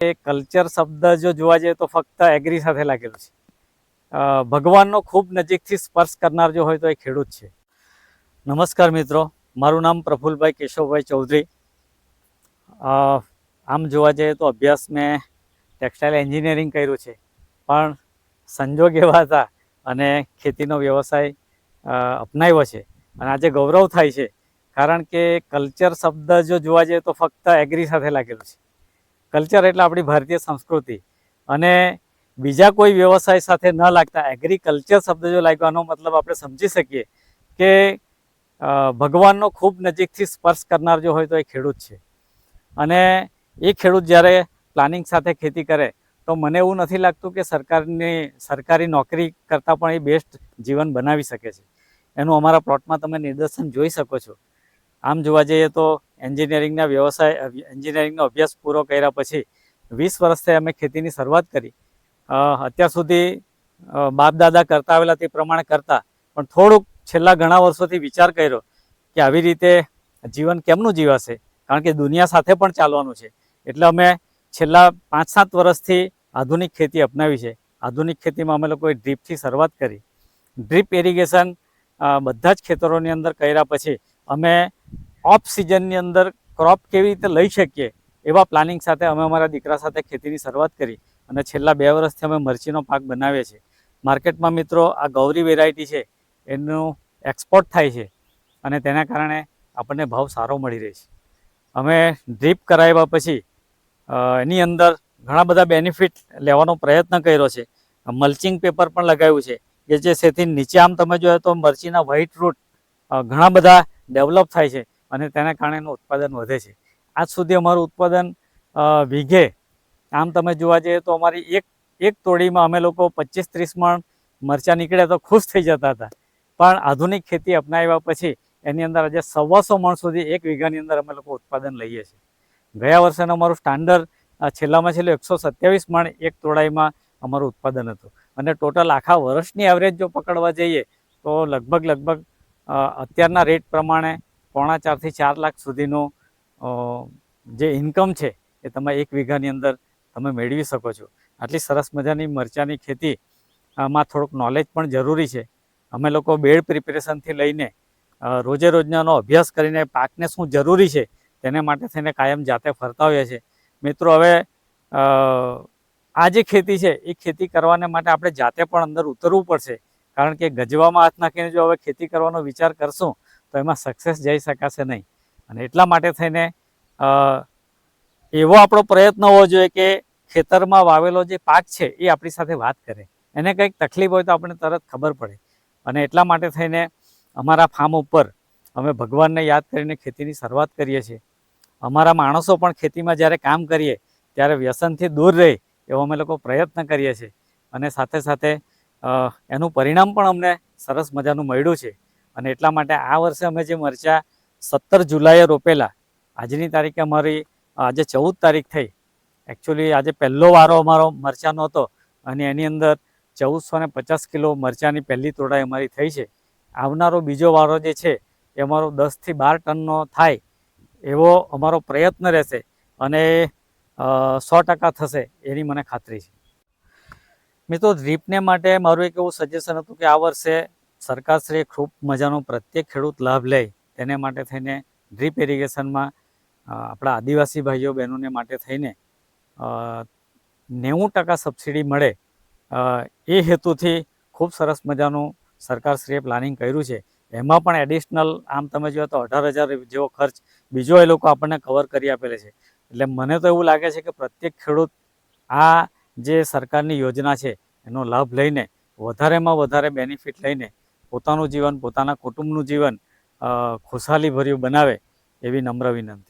Culture શબ્દ જો જોવા જઈએ તો ફક્ત એગ્રી સાથે લાગેલું છે. ભગવાનનો ખૂબ નજીકથી સ્પર્શ કરનાર જો હોય તો એ ખેડૂત છે. નમસ્કાર મિત્રો, મારું નામ પ્રફુલભાઈ કેશવભાઈ ચૌધરી. આમ જોવા જઈએ તો અભ્યાસ મેં ટેક્સટાઇલ એન્જિનિયરિંગ કર્યું છે. પણ સંજોગ એવા હતા અને ખેતીનો વ્યવસાય અપનાવ્યો છે. અને આજે ગૌરવ થાય છે. કારણ કે કલ્ચર શબ્દ જો જોવા જઈએ તો ફક્ત એગ્રી સાથે લાગેલું છે. કલ્ચર એટલે આપણી ભારતીય સંસ્કૃતિ. અને બીજા કોઈ વ્યવસાય સાથે ન લાગતા એગ્રીકલ્ચર શબ્દ જો લાગવાનો મતલબ આપણે સમજી શકીએ કે ભગવાનનો ખૂબ નજીકથી સ્પર્શ કરનાર જો હોય તો એ ખેડૂત છે. અને એ ખેડૂત જ્યારે પ્લાનિંગ સાથે ખેતી કરે, તો મને એવું નથી લાગતું કે સરકારની, સરકારી નોકરી કરતાં પણ એ બેસ્ટ જીવન બનાવી શકે છે. એનું અમારા પ્લોટમાં તમે નિદર્શન જોઈ શકો છો. આમ જોવા જઈએ તો એન્જિનિયરિંગના વ્યવસાય એન્જિનિયરિંગનો અભ્યાસ પૂરો કર્યા પછી વીસ વર્ષથી અમે ખેતીની શરૂઆત કરી. અત્યાર સુધી બાપ દાદા કરતા આવેલા તે પ્રમાણે કરતા, પણ થોડુંક છેલ્લા ઘણા વર્ષોથી વિચાર કર્યો કે આવી રીતે જીવન કેમનું જીવાશે? કારણ કે દુનિયા સાથે પણ ચાલવાનું છે. એટલે અમે છેલ્લા પાંચ સાત વર્ષથી આધુનિક ખેતી અપનાવી છે. આધુનિક ખેતીમાં અમે લોકોએ ડ્રીપથી શરૂઆત કરી. ડ્રીપ ઇરિગેશન બધા જ ખેતરોની અંદર કર્યા પછી અમે ઓફ સિઝનની અંદર ક્રોપ કેવી રીતે લઈ શકીએ એવા પ્લાનિંગ સાથે અમે અમારા દીકરા સાથે ખેતીની શરૂઆત કરી અને છેલ્લા બે વર્ષથી અમે મરચીનો પાક બનાવીએ છીએ. માર્કેટમાં મિત્રો આ ગૌરી વેરાયટી છે, એનું એક્સપોર્ટ થાય છે અને તેના કારણે આપણને ભાવ સારો મળી રહે છે. અમે ડ્રીપ કરાવ્યા પછી એની અંદર ઘણા બધા બેનિફિટ લેવાનો પ્રયત્ન કર્યો છે. મલ્ચિંગ પેપર પણ લગાવ્યું છે કે જે જેથી નીચે આમ તમે જોયો તો મરચીના વ્હાઇટ રૂટ ઘણા બધા ડેવલપ થાય છે. અને તેના કારણે એનું ઉત્પાદન વધે છે. આજ સુધી અમારું ઉત્પાદન વીઘે, આમ તમે જોવા જઈએ તો અમારી એક એક તોડીમાં અમે લોકો પચીસ ત્રીસ મણ મરચાં નીકળ્યા તો ખુશ થઈ જતા હતા. પણ આધુનિક ખેતી અપનાવ્યા પછી એની અંદર આજે સવાસો મણ સુધી એક વીઘાની અંદર અમે લોકો ઉત્પાદન લઈએ છીએ. ગયા વર્ષેનું અમારું સ્ટાન્ડર્ડ છેલ્લામાં છેલ્લું એકસો સત્યાવીસ મણ એક તોડાઈમાં અમારું ઉત્પાદન હતું. અને ટોટલ આખા વર્ષની એવરેજ જો પકડવા જઈએ તો લગભગ લગભગ અત્યારના રેટ પ્રમાણે પોણા ચારથી ચાર લાખ સુધીનું જે ઇન્કમ છે એ તમે એક વીઘાની અંદર તમે મેળવી શકો છો. આટલી સરસ મજાની મરચાંની ખેતી, આમાં થોડુંક નોલેજ પણ જરૂરી છે. અમે લોકો બેડ પ્રિપેરેશનથી લઈને રોજે રોજનાનો અભ્યાસ કરીને પાકને શું જરૂરી છે તેને માટે થઈને કાયમ જાતે ફરતા હોઈએ છીએ. મિત્રો, હવે આ જે ખેતી છે એ ખેતી કરવાને માટે આપણે જાતે પણ અંદર ઉતરવું પડશે. કારણ કે ગજવામાં હાથ નાખીને જો હવે ખેતી કરવાનો વિચાર કરશું તો એમાં સક્સેસ જઈ શકાશે નહીં. અને એટલા માટે થઈને એવો આપણો પ્રયત્ન હોવો જોઈએ કે ખેતરમાં વાવેલો જે પાક છે એ આપણી સાથે વાત કરે. એને કંઈક તકલીફ હોય તો આપણને તરત ખબર પડે. અને એટલા માટે થઈને અમારા ફાર્મ ઉપર અમે ભગવાનને યાદ કરીને ખેતીની શરૂઆત કરીએ છીએ. અમારા માણસો પણ ખેતીમાં જ્યારે કામ કરીએ, ત્યારે વ્યસનથી દૂર રહે એવો અમે લોકો પ્રયત્ન કરીએ છીએ. અને સાથે સાથે એનું પરિણામ પણ અમને સરસ મજાનું મળ્યું છે. અને એટલા માટે આ વર્ષે અમે જે મરચાં સત્તર જુલાઈએ રોપેલા, આજની તારીખે અમારી, આજે ચૌદ તારીખ થઈ. એકચ્યુઅલી આજે પહેલો વારો અમારો મરચાંનો હતો અને એની અંદર ચૌદસો ને પચાસ કિલો મરચાંની પહેલી તોડાઈ અમારી થઈ છે. આવનારો બીજો વારો જે છે એ અમારો દસથી બાર ટનનો થાય એવો અમારો પ્રયત્ન રહેશે અને સો ટકા થશે એની મને ખાતરી છે. મિત્રો ડ્રીપને માટે મારું એક એવું સજેશન હતું કે આ વર્ષે સરકારશ્રીએ ખૂબ મજાનો પ્રત્યેક ખેડૂત લાભ લે તેને માટે થઈને ડ્રીપ ઇરિગેશનમાં આપણા આદિવાસી ભાઈઓ બહેનોને માટે થઈને નેવું ટકા સબસિડી મળે એ હેતુથી ખૂબ સરસ મજાનું સરકારશ્રીએ પ્લાનિંગ કર્યું છે. એમાં પણ એડિશનલ આમ તમે જોયો તો અઢાર હજાર જેવો ખર્ચ બીજો એ લોકો આપણને કવર કરી આપેલે છે. એટલે મને તો એવું લાગે છે કે પ્રત્યેક ખેડૂત આ જે સરકારની યોજના છે એનો લાભ લઈને વધારેમાં વધારે બેનિફિટ લઈને પોતાનું જીવન પોતાના કુટુંબનું જીવન ખુશાલીભર્યું બનાવે એવી નમ્ર વિનંતી.